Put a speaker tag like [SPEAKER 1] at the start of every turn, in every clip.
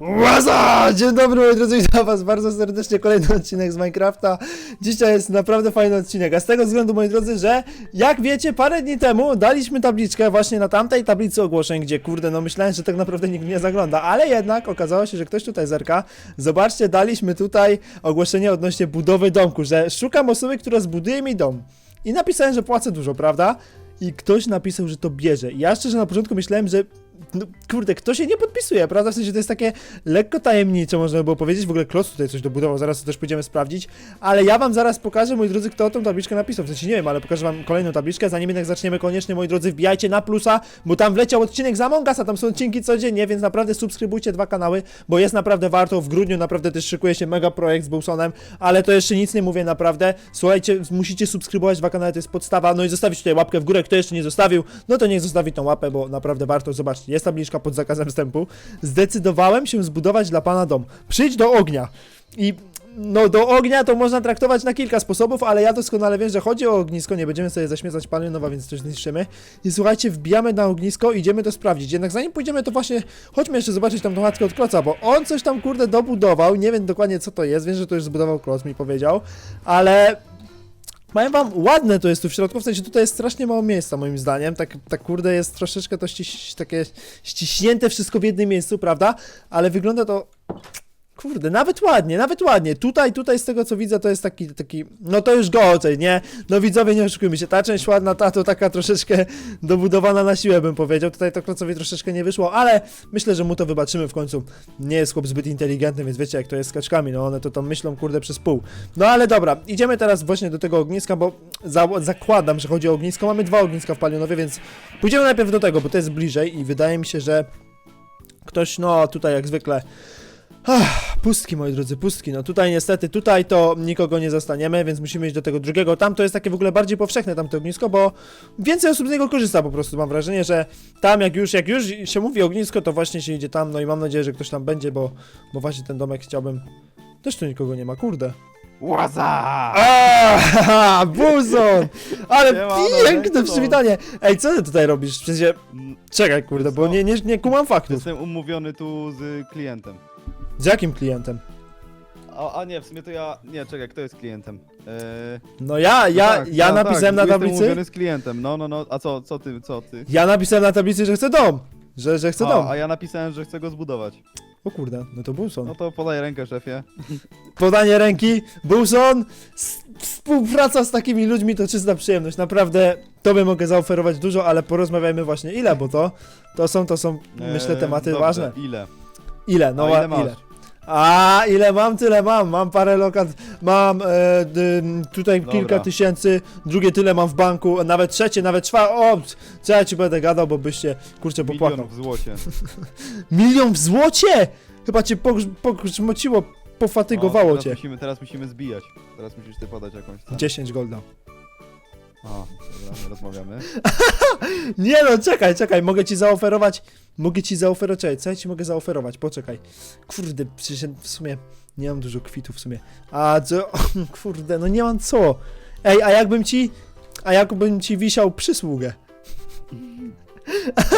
[SPEAKER 1] Łaza! Dzień dobry moi drodzy, witam was bardzo serdecznie, kolejny odcinek z Minecrafta. Dzisiaj jest naprawdę fajny odcinek, a z tego względu moi drodzy, że jak wiecie, parę dni temu daliśmy tabliczkę właśnie na tamtej tablicy ogłoszeń, gdzie kurde, no myślałem, że tak naprawdę nikt nie zagląda, ale jednak okazało się, że ktoś tutaj zerka. Zobaczcie, daliśmy tutaj ogłoszenie odnośnie budowy domku, że szukam osoby, która zbuduje mi dom. I napisałem, że płacę dużo, prawda? I ktoś napisał, że to bierze. Ja szczerze na początku myślałem, że no, kurde, kto się nie podpisuje, prawda? W sensie to jest takie lekko tajemnicze, można by było powiedzieć. W ogóle Klos tutaj coś dobudował, zaraz to też pójdziemy sprawdzić. Ale ja wam zaraz pokażę, moi drodzy, kto tą tabliczkę napisał. W sensie nie wiem, ale pokażę wam kolejną tabliczkę. Zanim jednak zaczniemy, koniecznie, moi drodzy, wbijajcie na plusa, bo tam wleciał odcinek z Among tam są odcinki codziennie, więc naprawdę subskrybujcie dwa kanały, bo jest naprawdę warto. W grudniu naprawdę też szykuje się mega projekt z Bulsonem, ale to jeszcze nic nie mówię, naprawdę. Słuchajcie, musicie subskrybować dwa kanały, to jest podstawa. No i zostawić tutaj łapkę w górę. Kto jeszcze nie zostawił, no to niech zostawi tą łapę, bo naprawdę warto. Tabliczka pod zakazem wstępu. Zdecydowałem się zbudować dla pana dom. Przyjdź do ognia. I no do ognia to można traktować na kilka sposobów, ale ja doskonale wiem, że chodzi o ognisko, nie będziemy sobie zaśmiecać palionowa, więc coś zniszczymy. I słuchajcie, wbijamy na ognisko, idziemy to sprawdzić. Jednak zanim pójdziemy, to właśnie chodźmy jeszcze zobaczyć tam tą od Kloca, bo on coś tam kurde dobudował, nie wiem dokładnie co to jest, wiem, że to już zbudował Kloc, mi powiedział, ale Powiem wam, ładne to jest tu w środku, w sensie tutaj jest strasznie mało miejsca moim zdaniem, tak, tak kurde jest troszeczkę to ściś, takie ściśnięte wszystko w jednym miejscu, prawda? Ale wygląda to... Kurde, nawet ładnie, nawet ładnie. Tutaj, tutaj z tego co widzę, to jest taki, taki, no to już gorzej, nie? No widzowie, nie oszukujmy się, ta część ładna, ta to taka troszeczkę dobudowana na siłę, bym powiedział. Tutaj to Klocowi troszeczkę nie wyszło, ale myślę, że mu to wybaczymy w końcu. Nie jest chłop zbyt inteligentny, więc wiecie jak to jest z kaczkami, no one to tam myślą, kurde, przez pół. No ale dobra, idziemy teraz właśnie do tego ogniska, bo za, zakładam, że chodzi o ognisko. Mamy dwa ogniska w Palionowie, więc pójdziemy najpierw do tego, bo to jest bliżej i wydaje mi się, że ktoś, no tutaj jak zwykle. Ach, pustki, moi drodzy, pustki. No tutaj niestety, tutaj to nikogo nie zostaniemy, więc musimy iść do tego drugiego. Tam to jest takie w ogóle bardziej powszechne, tamte ognisko, bo więcej osób z niego korzysta po prostu. Mam wrażenie, że tam jak już, jak już się mówi ognisko, to właśnie się idzie tam. No i mam nadzieję, że ktoś tam będzie, bo, bo właśnie ten domek chciałbym. Też tu nikogo nie ma, kurde.
[SPEAKER 2] Łaza!
[SPEAKER 1] Aaaa, buzon! Ale
[SPEAKER 2] Siemano,
[SPEAKER 1] piękne
[SPEAKER 2] Ręko.
[SPEAKER 1] przywitanie! Ej, co ty tutaj robisz? W sensie, czekaj, kurde, bo nie, nie, nie kumam faktów.
[SPEAKER 2] Jestem umówiony tu z klientem.
[SPEAKER 1] Z jakim klientem?
[SPEAKER 2] A, a nie, w sumie to ja... Nie, czekaj, kto jest klientem? Eee,
[SPEAKER 1] No ja, ja,
[SPEAKER 2] tak,
[SPEAKER 1] ja
[SPEAKER 2] tak,
[SPEAKER 1] napisałem na
[SPEAKER 2] tak, Jestem
[SPEAKER 1] tablicy.
[SPEAKER 2] umówiony z klientem, no, no, no. A co, co ty, co ty?
[SPEAKER 1] Ja napisałem na tablicy, że chcę dom. Że, że chcę dom.
[SPEAKER 2] A, a ja napisałem, że chcę go zbudować.
[SPEAKER 1] O kurde, no to Bulson.
[SPEAKER 2] No to podaj rękę, szefie.
[SPEAKER 1] Podanie ręki, Bulson, s- współpraca z takimi ludźmi to czysta przyjemność. Naprawdę, tobie mogę zaoferować dużo, ale porozmawiajmy właśnie ile, bo to, to są, to są, myślę,
[SPEAKER 2] Eee,
[SPEAKER 1] tematy
[SPEAKER 2] dobrze,
[SPEAKER 1] ważne.
[SPEAKER 2] Ile?
[SPEAKER 1] Ile? No
[SPEAKER 2] a ile masz?
[SPEAKER 1] ile? A ile mam, tyle mam. Mam parę lokat, mam e, d, tutaj
[SPEAKER 2] Dobra.
[SPEAKER 1] kilka tysięcy, drugie tyle mam w banku, nawet trzecie, nawet czwarte. O, co ja ci będę gadał, bo byście kurczę popłakał.
[SPEAKER 2] Milion w złocie.
[SPEAKER 1] Milion w złocie! Chyba cię pogrzmociło, pofatygowało
[SPEAKER 2] O, teraz
[SPEAKER 1] cię.
[SPEAKER 2] Musimy, teraz musimy zbijać. Teraz musisz ty podać jakąś cenę.
[SPEAKER 1] 10 golda.
[SPEAKER 2] A, dobra, nie rozmawiamy.
[SPEAKER 1] Nie no, czekaj, czekaj, mogę ci zaoferować, mogę ci zaoferować, czekaj, co ja ci mogę zaoferować, poczekaj. Kurde, przecież ja w sumie nie mam dużo kwitów w sumie. A co, kurde, no nie mam co. Ej, a jakbym ci, a jakbym ci wisiał przysługę?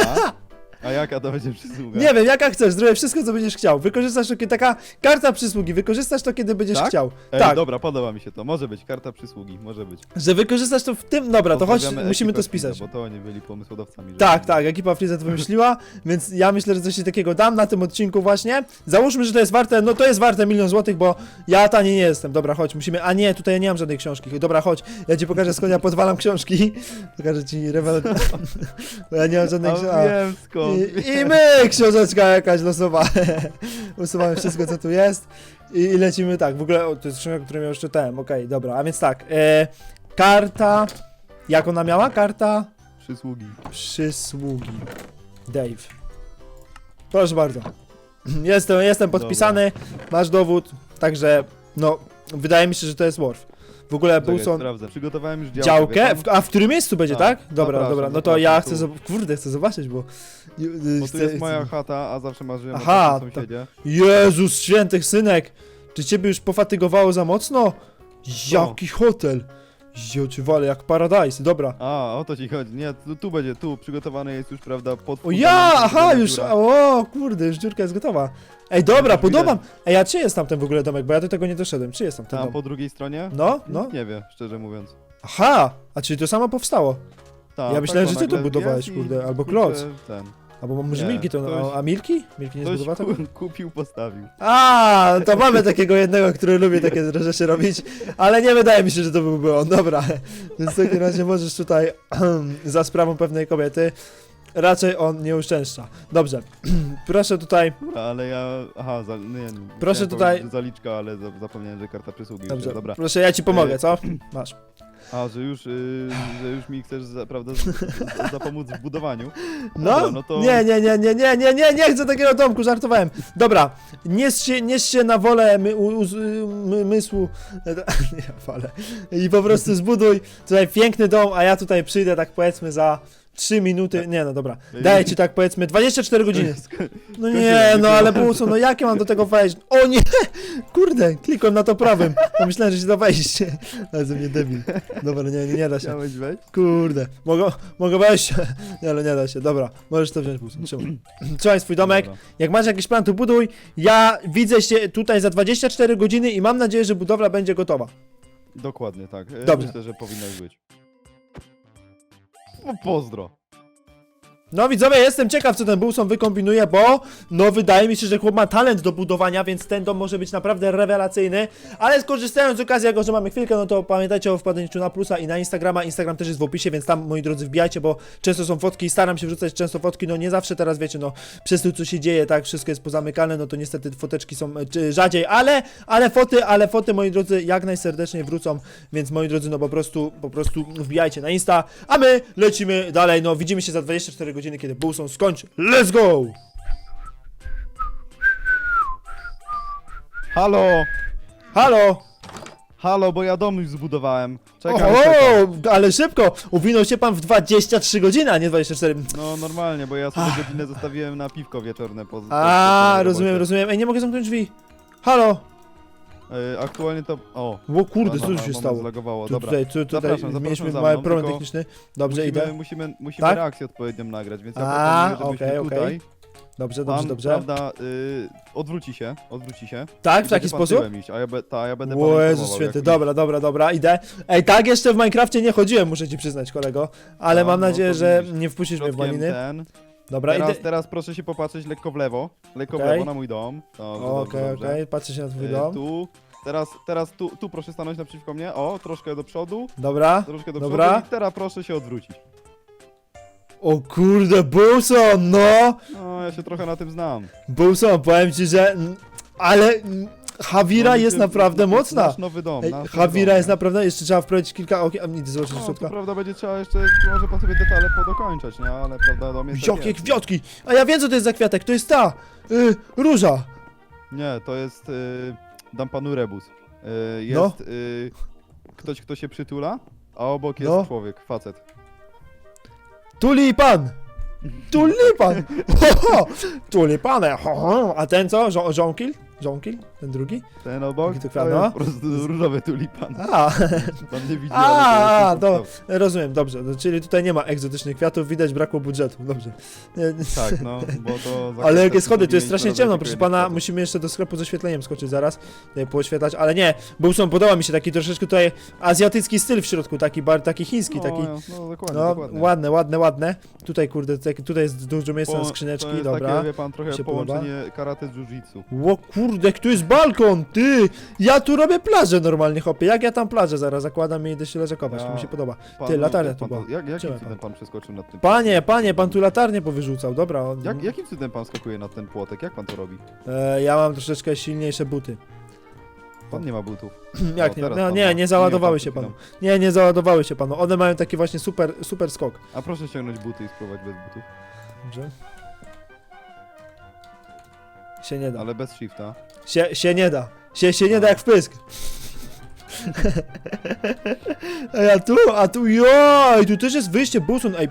[SPEAKER 2] A? A jaka to będzie przysługa?
[SPEAKER 1] Nie wiem, jaka chcesz, zrobię wszystko, co będziesz chciał. Wykorzystasz to, kiedy taka karta przysługi, wykorzystasz to, kiedy będziesz
[SPEAKER 2] Tak?
[SPEAKER 1] chciał.
[SPEAKER 2] Ej,
[SPEAKER 1] tak,
[SPEAKER 2] dobra, podoba mi się to. Może być, karta przysługi, może być.
[SPEAKER 1] że wykorzystasz to w tym, dobra, to chodź,
[SPEAKER 2] Pozdrawiamy
[SPEAKER 1] musimy to spisać.
[SPEAKER 2] Friza, Bo to oni byli pomysłodawcami.
[SPEAKER 1] Tak, tak, ekipa Freeza to wymyśliła, więc ja myślę, że coś ci takiego dam na tym odcinku właśnie. Załóżmy, że to jest warte, no to jest warte milion złotych, bo ja tani nie jestem. Dobra, chodź, musimy, a nie, tutaj ja nie mam żadnej książki. Dobra, chodź, ja ci pokażę skąd ja podwalam książki. Pokażę ci rewel... bo ja nie mam żadnej
[SPEAKER 2] A
[SPEAKER 1] książki.
[SPEAKER 2] wiem skąd.
[SPEAKER 1] I, I my, książeczka jakaś losowa. Usuwamy wszystko, co tu jest i, i lecimy tak. W ogóle, o, to jest książka, którą ja już czytałem, okej, dobra, a więc tak. E, karta, jak ona miała? Karta...
[SPEAKER 2] Przysługi.
[SPEAKER 1] Przysługi. Dave. Proszę bardzo. Jestem, jestem podpisany, masz dowód, także no, wydaje mi się, że to jest Worf. W ogóle
[SPEAKER 2] Czekaj, sprawdzę. Przygotowałem już działkę.
[SPEAKER 1] działkę,
[SPEAKER 2] wie pan?
[SPEAKER 1] w, a w którym miejscu będzie,
[SPEAKER 2] Tak,
[SPEAKER 1] tak? Dobra,
[SPEAKER 2] zapraszam,
[SPEAKER 1] dobra, no to ja chcę, zob- kurde, chcę zobaczyć, bo...
[SPEAKER 2] Bo tu jest moja chata, a zawsze marzyłem
[SPEAKER 1] Aha,
[SPEAKER 2] o takim sąsiedzie.
[SPEAKER 1] Jezus świętych synek, czy ciebie już pofatygowało za mocno? Jaki hotel, Zio, czy wale, jak paradise, dobra.
[SPEAKER 2] A, o to ci chodzi. Nie, tu, tu będzie, tu przygotowany jest już, prawda, pod...
[SPEAKER 1] O ja, aha, już, o kurde, już dziurka jest gotowa. Ej, dobra,
[SPEAKER 2] Już
[SPEAKER 1] podobam. Ej, a czy jest tam ten w ogóle domek, bo ja do tego nie doszedłem, czy jest tam ten
[SPEAKER 2] Tam
[SPEAKER 1] dom?
[SPEAKER 2] po drugiej stronie?
[SPEAKER 1] No, no.
[SPEAKER 2] Nie wie, szczerze mówiąc.
[SPEAKER 1] Aha, a czyli to samo powstało.
[SPEAKER 2] Ta,
[SPEAKER 1] Ja myślałem,
[SPEAKER 2] tak,
[SPEAKER 1] że ty to budowałeś, kurde, albo kloc.
[SPEAKER 2] Ten.
[SPEAKER 1] Albo może
[SPEAKER 2] Nie,
[SPEAKER 1] Milki to,
[SPEAKER 2] ktoś-
[SPEAKER 1] a, a Milki? Milki nie
[SPEAKER 2] Ktoś ku, kupił, postawił.
[SPEAKER 1] A, to mamy takiego jednego, który lubi takie rzeczy robić, ale nie wydaje mi się, że to byłby on, dobra. Więc w takim razie możesz tutaj za sprawą pewnej kobiety, raczej on nie uszczęszcza. Dobrze, proszę tutaj,
[SPEAKER 2] Ale ja, aha, za, nie, nie,
[SPEAKER 1] Proszę
[SPEAKER 2] chciałem
[SPEAKER 1] tutaj-
[SPEAKER 2] powiedzieć, że Zaliczka, ale za, zapomniałem, że karta przysługi już
[SPEAKER 1] dobrze,
[SPEAKER 2] jest, dobra.
[SPEAKER 1] proszę, ja ci pomogę,
[SPEAKER 2] Y,
[SPEAKER 1] co? Masz.
[SPEAKER 2] A, że już, y, że już mi chcesz, za, prawda, z- z- zapomóc w budowaniu.
[SPEAKER 1] No,
[SPEAKER 2] Dobra, no to-
[SPEAKER 1] nie, nie, nie, nie, nie, nie, nie, nie chcę takiego domku, żartowałem. Dobra, nieś się, nieś się na wolę my, u, u, my, mysłu, nie, wolę. i po prostu zbuduj tutaj piękny dom, a ja tutaj przyjdę tak powiedzmy za 3 minuty, nie no dobra, daję ci tak powiedzmy 24 godziny. No nie, no ale Busu, no jak ja mam do tego wejść? O nie! Kurde, klikłem na to prawym. Pomyślałem, że się da wejść. Ale ze mnie debil. Dobra, nie, nie, nie da się.
[SPEAKER 2] Chciałeś wejść?
[SPEAKER 1] Kurde, mogę, mogę wejść. Nie, ale nie da się. Dobra, możesz to wziąć, Busu. Trzymaj. Trzymaj swój domek.
[SPEAKER 2] Dobra.
[SPEAKER 1] Jak masz jakiś plan, to buduj. Ja widzę się tutaj za 24 godziny i mam nadzieję, że budowla będzie gotowa.
[SPEAKER 2] Dokładnie, tak. E,
[SPEAKER 1] Dobrze.
[SPEAKER 2] Myślę, że powinnaś być. No, pozdro.
[SPEAKER 1] No widzowie, jestem ciekaw, co ten Bulson wykombinuje, bo no wydaje mi się, że chłop ma talent do budowania, więc ten dom może być naprawdę rewelacyjny. Ale skorzystając z okazji, jako że mamy chwilkę, no to pamiętajcie o wpadnięciu na plusa i na Instagrama. Instagram też jest w opisie, więc tam, moi drodzy, wbijajcie, bo często są fotki i staram się wrzucać często fotki, no nie zawsze teraz, wiecie, no przez to, co się dzieje, tak, wszystko jest pozamykane, no to niestety foteczki są e, czy, rzadziej, ale, ale foty, ale foty, moi drodzy, jak najserdeczniej wrócą, więc moi drodzy, no po prostu, po prostu wbijajcie na Insta, a my lecimy dalej, no widzimy się za 24 godziny, kiedy Bulson skończy. Let's go!
[SPEAKER 2] Halo!
[SPEAKER 1] Halo!
[SPEAKER 2] Halo, bo ja dom już zbudowałem. Czekam, czekam.
[SPEAKER 1] O, ale szybko! Uwinął się pan w 23 godziny, a nie 24.
[SPEAKER 2] No normalnie, bo ja sobie godzinę zostawiłem na piwko wieczorne po po- po
[SPEAKER 1] A,
[SPEAKER 2] robocie.
[SPEAKER 1] rozumiem, rozumiem. Ej, nie mogę zamknąć drzwi. Halo!
[SPEAKER 2] E, aktualnie to... O,
[SPEAKER 1] O kurde, co tu się stało?
[SPEAKER 2] Zlagowało.
[SPEAKER 1] Tu,
[SPEAKER 2] Dobra.
[SPEAKER 1] tutaj, tu, tutaj
[SPEAKER 2] Zapraszam, zapraszam
[SPEAKER 1] mieliśmy
[SPEAKER 2] za
[SPEAKER 1] mały
[SPEAKER 2] mną,
[SPEAKER 1] problem
[SPEAKER 2] tylko
[SPEAKER 1] techniczny. Dobrze,
[SPEAKER 2] musimy,
[SPEAKER 1] idę.
[SPEAKER 2] musimy, musimy
[SPEAKER 1] Tak?
[SPEAKER 2] reakcję odpowiednią nagrać, więc ja
[SPEAKER 1] A,
[SPEAKER 2] proponuję, żebyśmy
[SPEAKER 1] okej, okej.
[SPEAKER 2] tutaj...
[SPEAKER 1] Dobrze, dobrze,
[SPEAKER 2] Pan,
[SPEAKER 1] dobrze.
[SPEAKER 2] prawda, y, odwróci się, odwróci się.
[SPEAKER 1] Tak, w taki sposób?
[SPEAKER 2] Iść, a ja, be, ta, ja będę
[SPEAKER 1] O
[SPEAKER 2] panu
[SPEAKER 1] Jezus
[SPEAKER 2] informował,
[SPEAKER 1] święty,
[SPEAKER 2] jak
[SPEAKER 1] dobra, dobra, dobra, idę. Ej, tak jeszcze w Minecrafcie nie chodziłem, muszę ci przyznać, kolego. Ale
[SPEAKER 2] No,
[SPEAKER 1] mam
[SPEAKER 2] no,
[SPEAKER 1] nadzieję,
[SPEAKER 2] to
[SPEAKER 1] że
[SPEAKER 2] widzisz.
[SPEAKER 1] nie wpuścisz mnie w
[SPEAKER 2] Środkiem ten.
[SPEAKER 1] Dobra,
[SPEAKER 2] Teraz,
[SPEAKER 1] idę.
[SPEAKER 2] teraz proszę się popatrzeć lekko w lewo. Lekko
[SPEAKER 1] Okej.
[SPEAKER 2] w lewo na mój dom. Dobrze,
[SPEAKER 1] Okej,
[SPEAKER 2] dobrze,
[SPEAKER 1] okej, patrzę się na twój
[SPEAKER 2] Y,
[SPEAKER 1] dom.
[SPEAKER 2] Tu, teraz, teraz tu, tu proszę stanąć naprzeciwko mnie. O, troszkę do przodu,
[SPEAKER 1] Dobra.
[SPEAKER 2] troszkę do
[SPEAKER 1] Dobra.
[SPEAKER 2] przodu i teraz proszę się odwrócić.
[SPEAKER 1] O kurde, Bulson, no!
[SPEAKER 2] No, ja się trochę na tym znam.
[SPEAKER 1] Bulson, powiem ci, że... mm, Ale... mm, Havira
[SPEAKER 2] No,
[SPEAKER 1] jest naprawdę mocna.
[SPEAKER 2] Nasz nowy dom.
[SPEAKER 1] Ej,
[SPEAKER 2] nasz nowy
[SPEAKER 1] Havira
[SPEAKER 2] dom.
[SPEAKER 1] jest naprawdę... Jeszcze trzeba wprowadzić kilka okien... A, nie, zobaczyć
[SPEAKER 2] No, to prawda będzie trzeba jeszcze, może pan sobie detale podokończać, nie? Ale prawda dom jest
[SPEAKER 1] Jakie
[SPEAKER 2] jest.
[SPEAKER 1] kwiatki! A ja wiem, co to jest za kwiatek, to jest ta! Y, róża!
[SPEAKER 2] Nie, to jest, y, dam panu rebus. Y, jest
[SPEAKER 1] No.
[SPEAKER 2] y, ktoś, kto się przytula, a obok jest
[SPEAKER 1] No.
[SPEAKER 2] człowiek, facet.
[SPEAKER 1] Tulipan! Tulipan! Ho, ho! Tulipane! Ho, ho. A ten co? Żo żonkil? Żonkil? Ten drugi?
[SPEAKER 2] Ten obok,
[SPEAKER 1] to
[SPEAKER 2] jest
[SPEAKER 1] no?
[SPEAKER 2] po prostu różowy tulipan.
[SPEAKER 1] A,
[SPEAKER 2] Pan nie widzi,
[SPEAKER 1] A,
[SPEAKER 2] jest podstaw.
[SPEAKER 1] rozumiem, dobrze. No, czyli tutaj nie ma egzotycznych kwiatów, widać brakło budżetu, dobrze.
[SPEAKER 2] Tak, no, bo to...
[SPEAKER 1] Ale jakie schody, tu jest strasznie ciemno, proszę pana,
[SPEAKER 2] kwiatek.
[SPEAKER 1] musimy jeszcze do sklepu z oświetleniem skoczyć zaraz, tutaj pooświetlać, ale nie, Bulson podoba mi się taki troszeczkę tutaj azjatycki styl w środku, taki bar, taki chiński,
[SPEAKER 2] No,
[SPEAKER 1] taki,
[SPEAKER 2] no, dokładnie,
[SPEAKER 1] no,
[SPEAKER 2] dokładnie.
[SPEAKER 1] ładne, ładne, ładne. Tutaj, kurde, tak, tutaj jest dużo miejsca na
[SPEAKER 2] Po-
[SPEAKER 1] skrzyneczki,
[SPEAKER 2] to jest
[SPEAKER 1] dobra.
[SPEAKER 2] Takie, wie pan, trochę
[SPEAKER 1] się
[SPEAKER 2] połączenie karate z jiu-jitsu.
[SPEAKER 1] Ło kurde, tu jest balkon, ty! Ja tu robię plażę normalnie, hopie, jak ja tam plażę zaraz zakładam i idę się leżakować, to mi się podoba.
[SPEAKER 2] Pan,
[SPEAKER 1] Ty, latarnia tu
[SPEAKER 2] pan
[SPEAKER 1] była.
[SPEAKER 2] Jak, jakim cudem pan przeskoczył nad tym
[SPEAKER 1] Panie, panie, pan tu latarnię powyrzucał, dobra. On,
[SPEAKER 2] Jak, jakim cudem pan skakuje nad ten płotek? Jak pan to robi?
[SPEAKER 1] E, ja mam troszeczkę silniejsze buty.
[SPEAKER 2] Pan nie ma butów.
[SPEAKER 1] Jak
[SPEAKER 2] O,
[SPEAKER 1] nie?
[SPEAKER 2] teraz
[SPEAKER 1] No,
[SPEAKER 2] pan
[SPEAKER 1] nie,
[SPEAKER 2] ma.
[SPEAKER 1] nie załadowały
[SPEAKER 2] pan
[SPEAKER 1] się panu. Nie, nie załadowały się panu. One mają taki właśnie super, super skok.
[SPEAKER 2] A proszę ściągnąć buty i spróbować bez butów.
[SPEAKER 1] Dobrze. Się nie da.
[SPEAKER 2] Ale bez shifta.
[SPEAKER 1] Się, się nie da. Się, się nie da jak wpysk. Ej, a tu, a tu, joj, tu też jest wyjście, Busun, ej,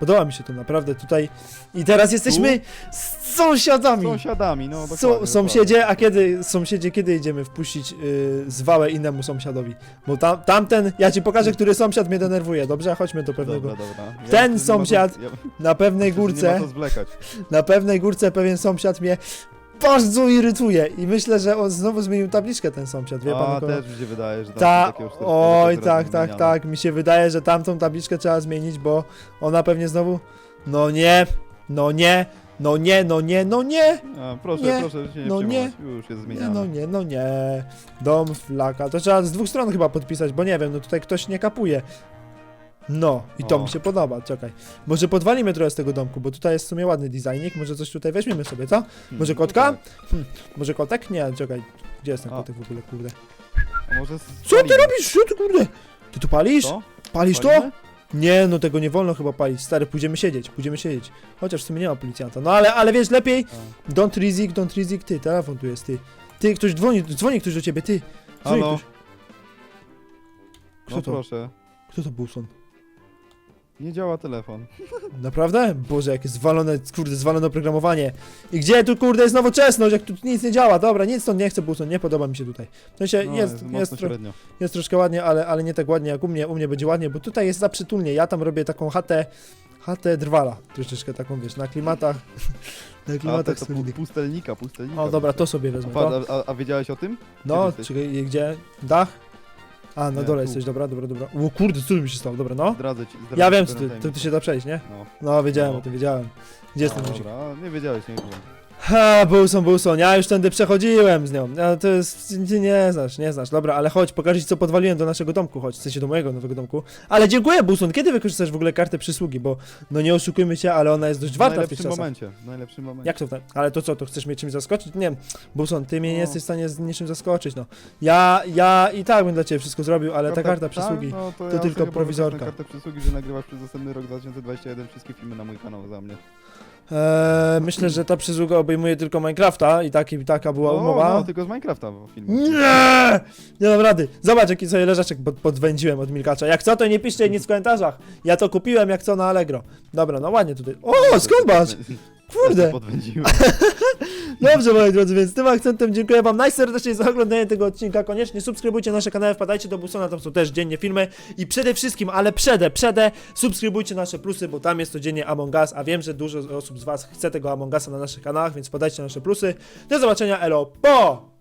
[SPEAKER 1] podoba mi się to naprawdę tutaj. I teraz jesteśmy z sąsiadami!
[SPEAKER 2] Sąsiadami, no dokładnie.
[SPEAKER 1] sąsiedzie, a kiedy, sąsiedzie, kiedy idziemy wpuścić yy, zwałę innemu sąsiadowi? Bo tam, tamten, ja ci pokażę, który sąsiad mnie denerwuje, dobrze? Chodźmy do pewnego.
[SPEAKER 2] Dobra, dobra. Ja
[SPEAKER 1] Ten sąsiad
[SPEAKER 2] co- ja-
[SPEAKER 1] Na pewnej górce, na pewnej górce pewien sąsiad mnie bardzo irytuje i myślę, że on znowu zmienił tabliczkę ten sąsiad, wie pan
[SPEAKER 2] A,
[SPEAKER 1] kogo?
[SPEAKER 2] też mi się wydaje, że tam
[SPEAKER 1] Ta,
[SPEAKER 2] są takie już
[SPEAKER 1] oj, tak, tak, tak, mi się wydaje, że tamtą tabliczkę trzeba zmienić, bo ona pewnie znowu, no nie, no nie, no nie, no nie, no nie,
[SPEAKER 2] A, proszę,
[SPEAKER 1] Nie,
[SPEAKER 2] proszę się nie
[SPEAKER 1] no nie.
[SPEAKER 2] przejmować. Już jest
[SPEAKER 1] nie,
[SPEAKER 2] zmieniane.
[SPEAKER 1] no nie, no nie, dom flaka, to trzeba z dwóch stron chyba podpisać, bo nie wiem, no tutaj ktoś nie kapuje. No, i to
[SPEAKER 2] O.
[SPEAKER 1] mi się podoba, czekaj. Może podwalimy trochę z tego domku, bo tutaj jest w sumie ładny designik, może coś tutaj weźmiemy sobie, co?
[SPEAKER 2] Hmm,
[SPEAKER 1] Może
[SPEAKER 2] no
[SPEAKER 1] kotka?
[SPEAKER 2] tak.
[SPEAKER 1] Może kotek? Nie, czekaj, gdzie jest ten
[SPEAKER 2] A.
[SPEAKER 1] kotek w ogóle, kurde?
[SPEAKER 2] A może
[SPEAKER 1] Co ty robisz? Co ty, kurde? Ty tu palisz?
[SPEAKER 2] Co?
[SPEAKER 1] Palisz to?
[SPEAKER 2] Palimy?
[SPEAKER 1] Nie, no tego nie wolno chyba palić. Stary, pójdziemy siedzieć, pójdziemy siedzieć. Chociaż w sumie nie ma policjanta. No ale, ale wiesz, lepiej. Don't rizik, don't rizik, ty, telefon tu jest, ty. Ty, ktoś dzwoni, dzwoni ktoś do ciebie, ty. Dzwoni
[SPEAKER 2] Halo?
[SPEAKER 1] ktoś. Kto
[SPEAKER 2] No
[SPEAKER 1] to?
[SPEAKER 2] proszę.
[SPEAKER 1] Kto to był son?
[SPEAKER 2] Nie działa telefon.
[SPEAKER 1] Naprawdę? Boże, jakie zwalone, kurde, zwalone oprogramowanie. I gdzie tu, kurde, jest nowoczesność, jak tu nic nie działa? Dobra, nic stąd nie chcę, Bulson, nie podoba mi się tutaj. W sensie
[SPEAKER 2] No,
[SPEAKER 1] jest, jest,
[SPEAKER 2] mocno
[SPEAKER 1] tro,
[SPEAKER 2] średnio.
[SPEAKER 1] jest troszkę ładnie, ale, ale nie tak ładnie jak u mnie, u mnie będzie ładnie, bo tutaj jest za przytulnie. Ja tam robię taką chatę, chatę drwala, troszeczkę taką, wiesz, na klimatach, na
[SPEAKER 2] A
[SPEAKER 1] klimatach
[SPEAKER 2] to pu-
[SPEAKER 1] solidnych.
[SPEAKER 2] pustelnika, pustelnika.
[SPEAKER 1] O, dobra, to sobie wezmę.
[SPEAKER 2] A,
[SPEAKER 1] No,
[SPEAKER 2] a, a wiedziałeś o tym?
[SPEAKER 1] no
[SPEAKER 2] jesteś?
[SPEAKER 1] czekaj, gdzie? Dach? A, na
[SPEAKER 2] Nie,
[SPEAKER 1] dole
[SPEAKER 2] tu.
[SPEAKER 1] jesteś, dobra, dobra, dobra. O kurde, co mi się stało, dobra, no.
[SPEAKER 2] Zdradzę ci. Zdradzę
[SPEAKER 1] Ja
[SPEAKER 2] ci
[SPEAKER 1] wiem, co ty,
[SPEAKER 2] tajemnicę.
[SPEAKER 1] tu się da przejść, nie?
[SPEAKER 2] No.
[SPEAKER 1] No, wiedziałem
[SPEAKER 2] No.
[SPEAKER 1] o tym, wiedziałem. Gdzie jest ten
[SPEAKER 2] A,
[SPEAKER 1] guzik?
[SPEAKER 2] Dobra, nie wiedziałeś, nie wiem.
[SPEAKER 1] Ha, Bulson, Bulson, ja już tędy przechodziłem z nią. No, to jest, ty nie znasz, nie znasz. Dobra, ale chodź, pokażę ci, co podwaliłem do naszego domku, chodź, w sensie do mojego nowego domku. Ale dziękuję, Bulson, kiedy wykorzystasz w ogóle kartę przysługi, bo, no nie oszukujmy się, ale ona jest dość
[SPEAKER 2] W
[SPEAKER 1] warta w tych
[SPEAKER 2] najlepszym
[SPEAKER 1] czasach.
[SPEAKER 2] momencie. W najlepszym momencie.
[SPEAKER 1] Jak to tak? Ale to co, to chcesz mnie czymś zaskoczyć? Nie wiem, Bulson, ty mnie nie
[SPEAKER 2] No.
[SPEAKER 1] jesteś w stanie z niczym zaskoczyć, no. Ja, ja i tak bym dla ciebie wszystko zrobił, ale ta karta przysługi...
[SPEAKER 2] Tak, no, to,
[SPEAKER 1] tylko
[SPEAKER 2] sobie
[SPEAKER 1] prowizorka.
[SPEAKER 2] powiem tę kartę przysługi, że nagrywasz przez następny rok 2021 wszystkie filmy na mój kanał za mnie.
[SPEAKER 1] Eee, myślę, że ta przysługa obejmuje tylko Minecrafta i taki, taka była
[SPEAKER 2] no,
[SPEAKER 1] umowa.
[SPEAKER 2] No, tylko z Minecrafta w filmie.
[SPEAKER 1] Nie! Nie dam rady. Zobacz, jaki sobie leżaczek pod, podwędziłem od milkacza. Jak co, to nie piszcie nic w komentarzach. Ja to kupiłem jak co na Allegro. Dobra, no ładnie tutaj. O, skąd masz? Kurde.
[SPEAKER 2] Podwędziłem.
[SPEAKER 1] Dobrze, moi drodzy, więc tym akcentem dziękuję wam najserdeczniej za oglądanie tego odcinka. Koniecznie subskrybujcie nasze kanały, wpadajcie do Busona, tam są też dziennie filmy. I przede wszystkim, ale przede, przede, subskrybujcie nasze plusy, bo tam jest codziennie Among Us, a wiem, że dużo osób z was chce tego Among Usa na naszych kanałach, więc wpadajcie na nasze plusy. Do zobaczenia, elo, po!